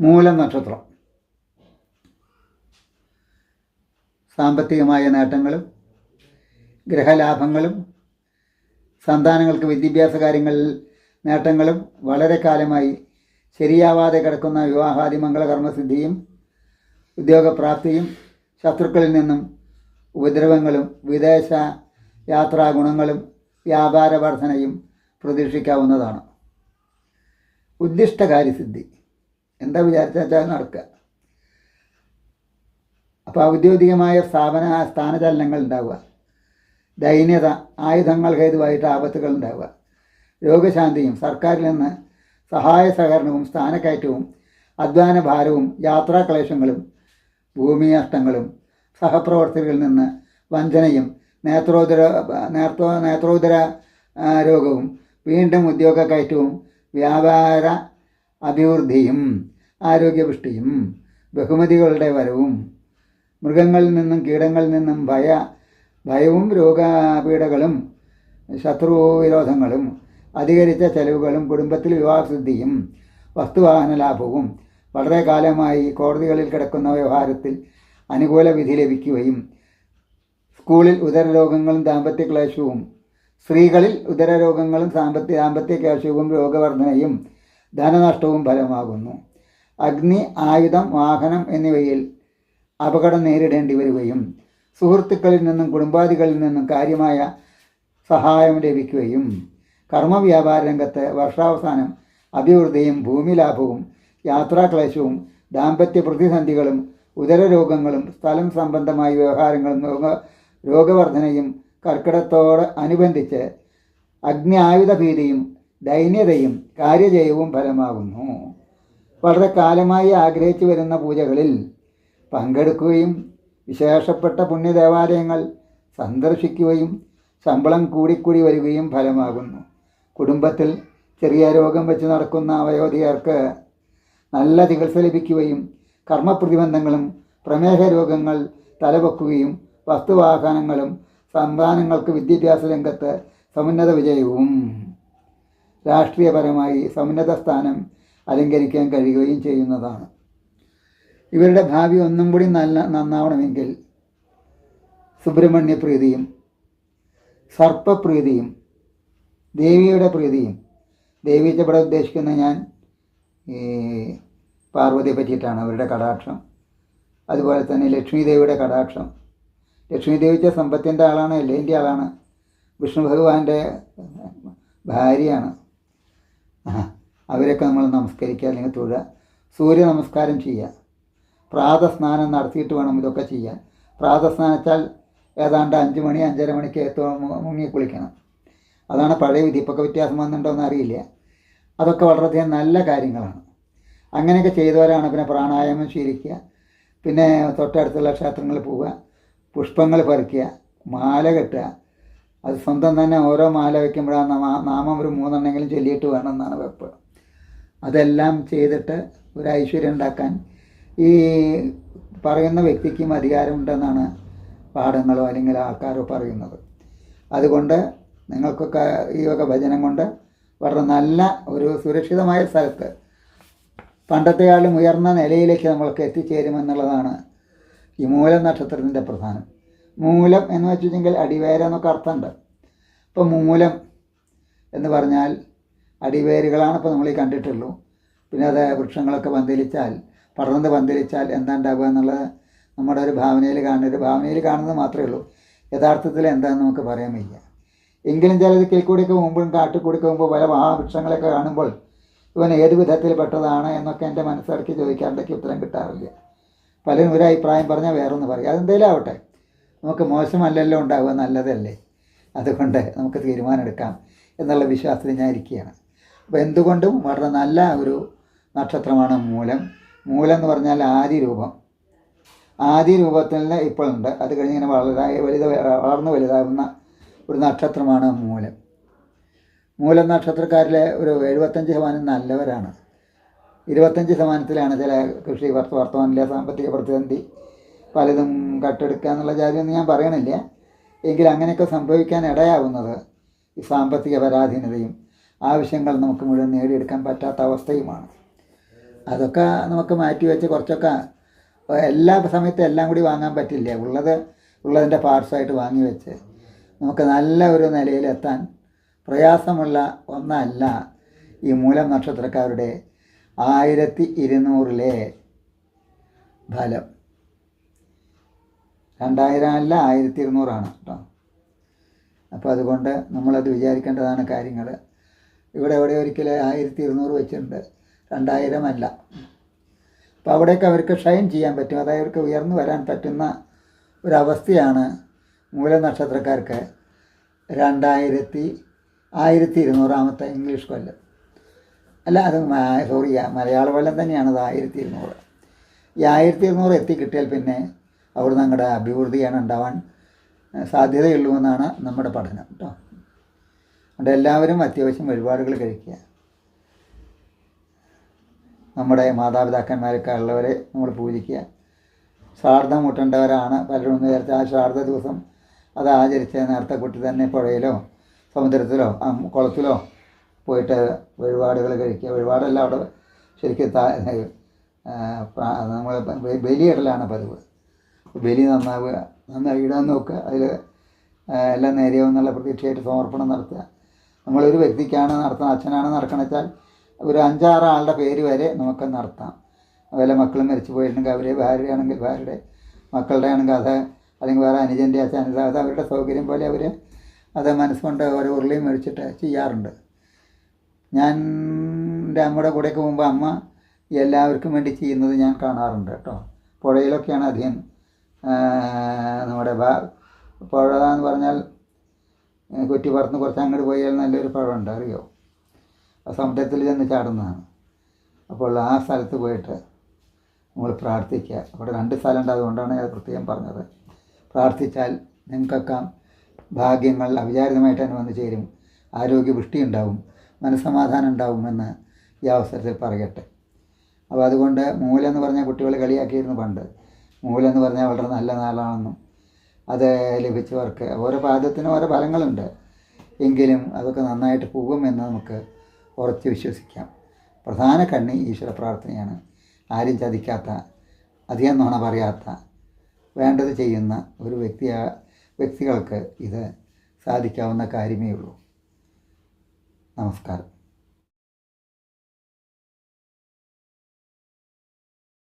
മൂലം നക്ഷത്രം. സാമ്പത്തികമായ നേട്ടങ്ങളും ഗ്രഹലാഭങ്ങളും സന്താനങ്ങൾക്ക് വിദ്യാഭ്യാസ കാര്യങ്ങളിൽ നേട്ടങ്ങളും വളരെ കാലമായി ശരിയാവാതെ കിടക്കുന്ന വിവാഹാദി മംഗളകർമ്മസിദ്ധിയും ഉദ്യോഗപ്രാപ്തിയും ശത്രുക്കളിൽ നിന്നും ഉപദ്രവങ്ങളും വിദേശ യാത്രാ ഗുണങ്ങളും വ്യാപാര വർധനയും പ്രതീക്ഷിക്കാവുന്നതാണ്. ഉദ്ദിഷ്ടകാര്യസിദ്ധി. എന്താ വിചാരിച്ചാൽ നടക്കുക. അപ്പോൾ ഔദ്യോഗികമായ സ്ഥാപന സ്ഥാനചലനങ്ങൾ ഉണ്ടാവുക. ദൈന്യത ആയുധങ്ങൾ ഹേതുവായിട്ട് ആപത്തുകൾ ഉണ്ടാവുക. രോഗശാന്തിയും സർക്കാരിൽ നിന്ന് സഹായ സഹകരണവും സ്ഥാനക്കയറ്റവും അധ്വാന ഭാരവും യാത്രാക്ലേശങ്ങളും ഭൂമി നഷ്ടങ്ങളും സഹപ്രവർത്തകരിൽ നിന്ന് വഞ്ചനയും നേത്രോദര നേത്രോ നേത്രോദര രോഗവും വീണ്ടും ഉദ്യോഗ കയറ്റവും വ്യാപാര അഭിവൃദ്ധിയും ആരോഗ്യപുഷ്ടിയും ബഹുമതികളുടെ വരവും മൃഗങ്ങളിൽ നിന്നും കീടങ്ങളിൽ നിന്നും ഭയ ഭയവും രോഗപീഠകളും ശത്രുവിരോധങ്ങളും അധികരിച്ച ചെലവുകളും കുടുംബത്തിൽ വിവാഹസിദ്ധിയും വസ്തുവാഹന ലാഭവും വളരെ കാലമായി കോടതികളിൽ കിടക്കുന്ന വ്യവഹാരത്തിൽ അനുകൂല വിധി ലഭിക്കുകയും സ്കൂളിൽ ഉദരരോഗങ്ങളും ദാമ്പത്യ ക്ലേശവും സ്ത്രീകളിൽ ഉദരരോഗങ്ങളും സാമ്പത്തിക ദാമ്പത്യ ക്ലേശവും രോഗവർദ്ധനയും ധനനഷ്ടവും ഫലമാകുന്നു. അഗ്നി ആയുധം വാഹനം എന്നിവയിൽ അപകടം നേരിടേണ്ടി വരികയും സുഹൃത്തുക്കളിൽ നിന്നും കുടുംബാദികളിൽ നിന്നും കാര്യമായ സഹായം ലഭിക്കുകയും കർമ്മവ്യാപാര രംഗത്ത് വർഷാവസാനം അഭിവൃദ്ധിയും ഭൂമി ഭൂമിലാഭവും യാത്രാക്ലേശവും ദാമ്പത്യ പ്രതിസന്ധികളും ഉദര രോഗങ്ങളും സ്ഥലം സംബന്ധമായ വ്യവഹാരങ്ങളും രോഗ രോഗവർദ്ധനയും കർക്കിടത്തോട് അനുബന്ധിച്ച് അഗ്നി ആയുധ ഭീതിയും ദൈന്യതയും കാര്യജയവും ഫലമാകുന്നു. വളരെ കാലമായി ആഗ്രഹിച്ചു വരുന്ന പൂജകളിൽ പങ്കെടുക്കുകയും വിശേഷപ്പെട്ട പുണ്യദേവാലയങ്ങൾ സന്ദർശിക്കുകയും ശമ്പളം കൂടിക്കൂടി വരികയും ഫലമാകുന്നു. കുടുംബത്തിൽ ചെറിയ രോഗം വെച്ച് നടക്കുന്ന വയോധികർക്ക് നല്ല ചികിത്സ ലഭിക്കുകയും കർമ്മപ്രതിബന്ധങ്ങളും പ്രമേഹ രോഗങ്ങൾ തലവെക്കുകയും വസ്തുവാഹനങ്ങളും സന്താനങ്ങൾക്ക് വിദ്യാഭ്യാസ രംഗത്ത് സമുന്നത വിജയവും. രാഷ്ട്രീയപരമായി സമുന്നത സ്ഥാനം അലങ്കരിക്കാൻ കഴിയുകയും ചെയ്യുന്നതാണ്. ഇവരുടെ ഭാവി ഒന്നും കൂടി നല്ല നന്നാവണമെങ്കിൽ സുബ്രഹ്മണ്യപ്രീതിയും സർപ്പപ്രീതിയും ദേവിയുടെ പ്രീതിയും ദേവി ഇവിടെ ഉദ്ദേശിക്കുന്ന ഞാൻ ഈ പാർവതിയെ പറ്റിയിട്ടാണ് അവരുടെ കടാക്ഷം. അതുപോലെ തന്നെ ലക്ഷ്മി ദേവിയുടെ കടാക്ഷം. ലക്ഷ്മി ദേവിച്ച സമ്പത്തിന്റെ ആളാണ് എല്ലേന്റെ ആളാണ് വിഷ്ണു ഭഗവാന്റെ ഭാര്യയാണ്. ആ, അവരൊക്കെ നമ്മൾ നമസ്കരിക്കുക അല്ലെങ്കിൽ തൊഴുക. സൂര്യ നമസ്കാരം ചെയ്യുക. പ്രാതസ്നാനം നടത്തിയിട്ട് വേണം ഇതൊക്കെ ചെയ്യാൻ. പ്രാതസ്നാനച്ചാൽ ഏതാണ്ട് അഞ്ച് മണി അഞ്ചര മണിക്ക് മുങ്ങി കുളിക്കണം. അതാണ് പഴയ വിധി. ഇപ്പൊക്കെ വ്യത്യാസം വന്നിട്ടുണ്ടോ എന്ന് അറിയില്ല. അതൊക്കെ വളരെയധികം നല്ല കാര്യങ്ങളാണ്. അങ്ങനെയൊക്കെ ചെയ്തവരാണ് പിന്നെ പ്രാണായാമം ശീലിക്കുക. പിന്നെ തൊട്ടടുത്തുള്ള ക്ഷേത്രങ്ങളിൽ പോവുക. പുഷ്പങ്ങൾ പറിക്കുക. മാല കെട്ടുക. അത് സ്വന്തം തന്നെ ഓരോ മാല വയ്ക്കുമ്പോഴാണ് നാമം ഒരു മൂന്നെണ്ണെങ്കിലും ചൊല്ലിയിട്ട് വേണം എന്നാണ് വെപ്പ്. അതെല്ലാം ചെയ്തിട്ട് ഒരു ഐശ്വര്യം ഉണ്ടാക്കാൻ ഈ പറയുന്ന വ്യക്തിക്കും അധികാരമുണ്ടെന്നാണ് പാഠങ്ങളോ അല്ലെങ്കിൽ ആൾക്കാരോ പറയുന്നത്. അതുകൊണ്ട് നിങ്ങൾക്കൊക്കെ ഈ വക ഭജനം കൊണ്ട് വളരെ നല്ല ഒരു സുരക്ഷിതമായ സ്ഥലത്ത് പണ്ടത്തെക്കാളും ഉയർന്ന നിലയിലേക്ക് നമ്മൾക്ക് എത്തിച്ചേരുമെന്നുള്ളതാണ് ഈ മൂലനക്ഷത്രത്തിന്റെ പ്രധാനം. മൂലം എന്ന് വെച്ചിട്ടുണ്ടെങ്കിൽ അടിവേര എന്നൊക്കെ അർത്ഥമുണ്ട്. ഇപ്പോൾ മൂലം എന്ന് പറഞ്ഞാൽ അടിവേരുകളാണ് ഇപ്പോൾ നമ്മൾ ഈ കണ്ടിട്ടുള്ളൂ. പിന്നെ അത് വൃക്ഷങ്ങളൊക്കെ പന്തലിച്ചാൽ പടർന്ന് പന്തലിച്ചാൽ എന്താ ഉണ്ടാവുക എന്നുള്ളത് നമ്മുടെ ഒരു ഭാവനയിൽ കാണുന്ന ഒരു ഭാവനയിൽ കാണുന്നത് മാത്രമേ ഉള്ളൂ. യഥാർത്ഥത്തിൽ എന്താണെന്ന് നമുക്ക് പറയാൻ വയ്യ. എങ്കിലും ചിലത് കിൽക്കൂടിയൊക്കെ മുമ്പും കാട്ടിക്കൂടിയൊക്കെ മുമ്പ് പല മഹാവൃക്ഷങ്ങളൊക്കെ കാണുമ്പോൾ ഇവൻ ഏത് വിധത്തിൽ പെട്ടതാണ് എന്നൊക്കെ എന്റെ മനസ്സിറക്കി ചോദിക്കാറുണ്ടെങ്കിൽ ഉത്തരം കിട്ടാറില്ല. പലരും ഒരു അഭിപ്രായം പറഞ്ഞാൽ വേറൊന്ന് പറയും. അതെന്തേലും ആവട്ടെ. നമുക്ക് മോശമല്ലല്ലോ ഉണ്ടാവുക നല്ലതല്ലേ? അതുകൊണ്ട് നമുക്ക് തീരുമാനമെടുക്കാം എന്നുള്ള വിശ്വാസത്തിൽ ഞാൻ ഇരിക്കുകയാണ്. അപ്പോൾ എന്തുകൊണ്ടും വളരെ നല്ല ഒരു നക്ഷത്രമാണ് മൂലം. മൂലം എന്ന് പറഞ്ഞാൽ ആദ്യ രൂപം ആദ്യ രൂപത്തിൽ ഇപ്പോഴുണ്ട് അത് കഴിഞ്ഞ് ഇങ്ങനെ വളരാ വലുത വളർന്ന് വലുതാകുന്ന ഒരു നക്ഷത്രമാണ് മൂലം. മൂലം നക്ഷത്രക്കാരിലെ ഒരു എഴുപത്തഞ്ച് ശതമാനം നല്ലവരാണ്. ഇരുപത്തഞ്ച് ശതമാനത്തിലാണ് ചില കൃഷി വർത്ത വർത്തമാനിലെ സാമ്പത്തിക പ്രതിസന്ധി പലതും കട്ടെടുക്കുക എന്നുള്ള ജാതിയൊന്നും ഞാൻ പറയണില്ല. എങ്കിൽ അങ്ങനെയൊക്കെ സംഭവിക്കാൻ ഇടയാവുന്നത് ഈ സാമ്പത്തിക പരാധീനതയും ആവശ്യങ്ങൾ നമുക്ക് മുഴുവൻ നേടിയെടുക്കാൻ പറ്റാത്ത അവസ്ഥയുമാണ്. അതൊക്കെ നമുക്ക് മാറ്റി വെച്ച് കുറച്ചൊക്കെ എല്ലാ സമയത്തും എല്ലാം കൂടി വാങ്ങാൻ പറ്റില്ല. ഉള്ളത് ഉള്ളതിന്റെ പാർട്സായിട്ട് വാങ്ങി വെച്ച് നമുക്ക് നല്ല ഒരു നിലയിലെത്താൻ പ്രയാസമുള്ള ഒന്നല്ല ഈ മൂലം നക്ഷത്രക്കാരുടെ ആയിരത്തി ഇരുന്നൂറിലെ ഫലം. രണ്ടായിരം അല്ല ആയിരത്തി ഇരുന്നൂറാണ് കേട്ടോ അപ്പോൾ അതുകൊണ്ട് നമ്മളത് വിചാരിക്കേണ്ടതാണ് കാര്യങ്ങൾ ഇവിടെ എവിടെ ഒരിക്കൽ ആയിരത്തി ഇരുന്നൂറ് വെച്ചിട്ടുണ്ട്. രണ്ടായിരം അല്ല. അപ്പോൾ അവിടെയൊക്കെ അവർക്ക് ഷൈൻ ചെയ്യാൻ പറ്റും. അതായത് അവർക്ക് ഉയർന്നു വരാൻ പറ്റുന്ന ഒരവസ്ഥയാണ് മൂലനക്ഷത്രക്കാർക്ക് രണ്ടായിരത്തി ആയിരത്തി ഇരുന്നൂറാമത്തെ ഇംഗ്ലീഷ് കൊല്ലം. അല്ല അത് സോറി മലയാള കൊല്ലം തന്നെയാണ് അത് ആയിരത്തി ഇരുന്നൂറ് ഈ ആയിരത്തി ഇരുന്നൂറ് എത്തിക്കിട്ടിയാൽ പിന്നെ അവിടുന്ന് അങ്ങോട്ട് അഭിവൃദ്ധിയാണ് ഉണ്ടാവാൻ സാധ്യതയുള്ളൂ എന്നാണ് നമ്മുടെ പഠനം കേട്ടോ അവിടെ എല്ലാവരും അത്യാവശ്യം വഴിപാടുകൾ കഴിക്കുക. നമ്മുടെ മാതാപിതാക്കന്മാരൊക്കെ ഉള്ളവരെ നമ്മൾ പൂജിക്കുക. ശ്രാദ്ധം മുട്ടേണ്ടവരാണ് പലരും നേരത്തെ ആ ശ്രാദ്ധ ദിവസം അത് ആചരിച്ച് നേരത്തെ കുട്ടി തന്നെ പുഴയിലോ സമുദ്രത്തിലോ കുളത്തിലോ പോയിട്ട് വഴിപാടുകൾ കഴിക്കുക. വഴിപാടല്ല അവിടെ ശരിക്കും നമ്മൾ ബലിയിടലാണ് പതിവ്. ബലി നന്നാവുക നന്നായി ഇടാൻ നോക്കുക അതിൽ എല്ലാം നേരെയാവുന്നുള്ള പ്രതീക്ഷയായിട്ട് സമർപ്പണം നടത്തുക. നമ്മളൊരു വ്യക്തിക്കാണ് നടത്തുന്നത് അച്ഛനാണ് നടക്കണം വെച്ചാൽ ഒരു അഞ്ചാറ് ആളുടെ പേര് വരെ നമുക്ക് നടത്താം. അതുപോലെ മക്കൾ മരിച്ചു പോയിട്ടുണ്ടെങ്കിൽ അവരെ ഭാര്യയാണെങ്കിൽ ഭാര്യയുടെ മക്കളുടെ ആണെങ്കിൽ അത് അല്ലെങ്കിൽ വേറെ അനുജന്റെ അച്ഛൻ അത് അവരുടെ സൗകര്യം പോലെ അവർ അത് മനസ്സുകൊണ്ട് ഓരോ ഉരുളിയും മേടിച്ചിട്ട് ചെയ്യാറുണ്ട്. ഞാൻ എന്റെ അമ്മയുടെ കൂടെയൊക്കെ മുമ്പ് അമ്മ എല്ലാവർക്കും വേണ്ടി ചെയ്യുന്നത് ഞാൻ കാണാറുണ്ട് കേട്ടോ. പുഴയിലൊക്കെയാണ് അധികം നമ്മുടെ പുഴ എന്ന് പറഞ്ഞാൽ കുറ്റി പറന്ന് കുറച്ച് അങ്ങോട്ട് പോയാൽ നല്ലൊരു പുഴയുണ്ട് അറിയോ? ആ സമുദ്രത്തിൽ ചെന്ന് ചാടുന്നതാണ്. അപ്പോൾ ആ സ്ഥലത്ത് പോയിട്ട് നമ്മൾ പ്രാർത്ഥിക്കുക. അവിടെ രണ്ട് സ്ഥലമുണ്ട് അതുകൊണ്ടാണ് ഞാൻ പ്രത്യേകം പറഞ്ഞത്. പ്രാർത്ഥിച്ചാൽ നിങ്ങൾക്കൊക്കെ ഭാഗ്യങ്ങൾ അവിചാരിതമായിട്ട് തന്നെ വന്നു ചേരും. ആരോഗ്യ ആരോഗ്യപുഷ്ടി ഉണ്ടാവും മനസ്സമാധാനം ഉണ്ടാവുമെന്ന് ഈ അവസരത്തിൽ പറയട്ടെ. അപ്പോൾ അതുകൊണ്ട് മൂലം എന്ന് പറഞ്ഞാൽ കുട്ടികൾ കളിയാക്കിയിരുന്നു പണ്ട്. മൂലം എന്ന് പറഞ്ഞാൽ വളരെ നല്ല നാളാണെന്നും അത് ലഭിച്ചവർക്ക് ഓരോ പാദത്തിനും ഓരോ ഫലങ്ങളുണ്ട്. എങ്കിലും അതൊക്കെ നന്നായിട്ട് പോകുമെന്ന് നമുക്ക് ഉറച്ച് വിശ്വസിക്കാം. പ്രധാന കണ്ണി ഈശ്വര പ്രാർത്ഥനയാണ്. ആരും ചതിക്കാത്ത അധികം നുണ പറയാത്ത വേണ്ടത് ചെയ്യുന്ന ഒരു വ്യക്തി വ്യക്തികൾക്ക് ഇത് സാധിക്കാവുന്ന കാര്യമേ ഉള്ളൂ നമസ്കാരം.